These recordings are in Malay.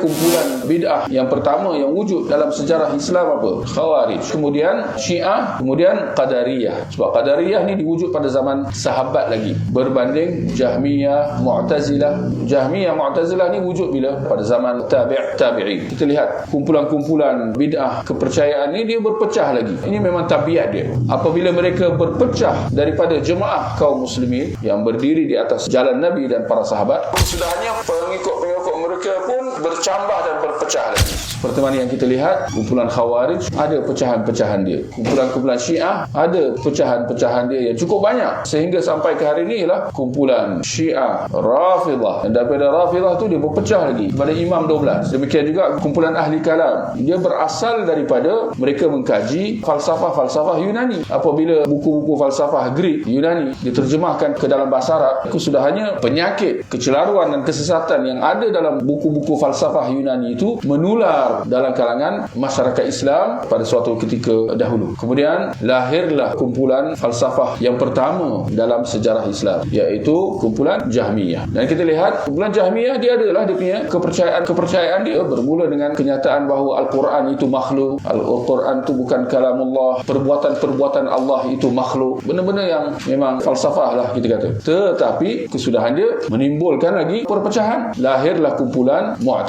kumpulan bid'ah yang pertama yang wujud dalam sejarah Islam apa? Khawarij. Kemudian Syiah, kemudian Qadariyah. Sebab Qadariyah ni diwujud pada zaman sahabat lagi. Berbanding Jahmiyah, Mu'tazilah. Jahmiyah, Mu'tazilah ni wujud bila? Pada zaman tabi' tabi'i. Kita lihat kumpulan-kumpulan bid'ah kepercayaan ni dia berpecah lagi. Ini memang tabiat dia. Apabila mereka berpecah daripada jemaah kaum muslimin yang berdiri di atas jalan Nabi dan para sahabat, sudahnya pengikut-pengikut mereka pun bercambah dan berpecah lagi. Seperti mana yang kita lihat, kumpulan Khawarij ada pecahan-pecahan dia. Kumpulan-kumpulan Syiah ada pecahan-pecahan dia yang cukup banyak. Sehingga sampai ke hari ini lah kumpulan Syiah Rafidah. Dan daripada Rafidah tu dia berpecah lagi pada Imam 12. Demikian juga kumpulan Ahli Kalam. Dia berasal daripada mereka mengkaji falsafah-falsafah Yunani. Apabila buku-buku falsafah Greek, Yunani diterjemahkan ke dalam bahasa Arab, itu sudah hanya penyakit, kecelaruan dan kesesatan yang ada dalam buku-buku falsafah Yunani itu menular dalam kalangan masyarakat Islam pada suatu ketika dahulu. Kemudian lahirlah kumpulan falsafah yang pertama dalam sejarah Islam iaitu kumpulan Jahmiyah. Dan kita lihat kumpulan Jahmiyah dia adalah dia punya kepercayaan-kepercayaan dia bermula dengan kenyataan bahawa Al-Quran itu makhluk, Al-Quran itu bukan kalamullah, perbuatan-perbuatan Allah itu makhluk. Benda-benda yang memang falsafah lah kita kata. Tetapi kesudahan dia menimbulkan lagi perpecahan. Lahirlah kumpulan Mu'tazilah.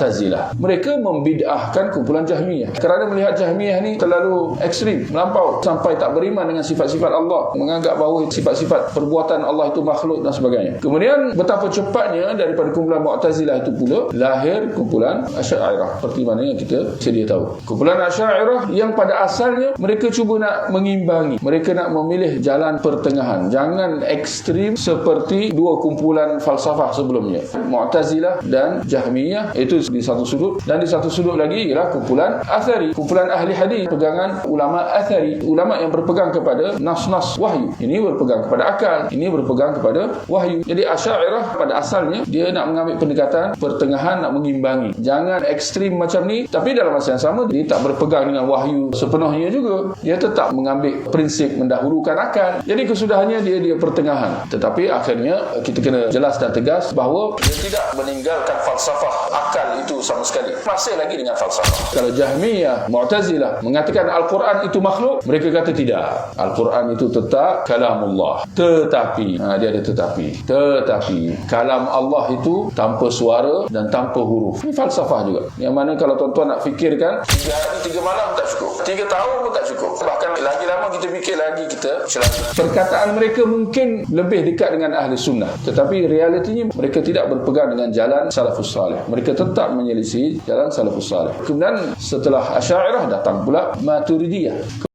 Mereka membidah menyalahkan kumpulan Jahmiyah. Kerana melihat Jahmiyah ni terlalu ekstrim melampau sampai tak beriman dengan sifat-sifat Allah menganggap bahawa sifat-sifat perbuatan Allah itu makhluk dan sebagainya. Kemudian betapa cepatnya daripada kumpulan Mu'tazilah itu pula lahir kumpulan Asy'ariyah. Seperti mana yang kita sedia tahu. Kumpulan Asy'ariyah yang pada asalnya mereka cuba nak mengimbangi mereka nak memilih jalan pertengahan. Jangan ekstrim seperti dua kumpulan falsafah sebelumnya. Mu'tazilah dan Jahmiyah itu di satu sudut dan di satu sudut lagi ialah kumpulan athari. Kumpulan ahli hadis pegangan ulama athari. Ulama yang berpegang kepada nas-nas wahyu. Ini berpegang kepada akal ini berpegang kepada wahyu. Jadi asy'ariyah pada asalnya dia nak mengambil pendekatan pertengahan nak mengimbangi. Jangan ekstrim macam ni. Tapi dalam masa yang sama dia tak berpegang dengan wahyu sepenuhnya juga. Dia tetap mengambil prinsip mendahulukan akal. Jadi kesudahannya dia dia pertengahan. Tetapi akhirnya kita kena jelas dan tegas bahawa dia tidak meninggalkan falsafah akal itu sama sekali masih lagi dengan falsafah falsafah. Kalau Jahmiyah, Mu'tazilah mengatakan Al-Quran itu makhluk, mereka kata tidak. Al-Quran itu tetap kalamullah. Tetapi, ha, dia ada tetapi. Tetapi, kalam Allah itu tanpa suara dan tanpa huruf. Ini falsafah juga. Yang mana kalau tuan-tuan nak fikirkan, tiga hari, tiga malam tak cukup. Tiga tahun pun tak cukup. Bahkan lagi lama kita fikir lagi kita celaka. Perkataan mereka mungkin lebih dekat dengan ahli sunnah. Tetapi realitinya mereka tidak berpegang dengan jalan salafus salih. Mereka tetap tak menyelisih jalan salafus salih. Kemudian setelah Asy'ariyah datang pula Maturidiyah.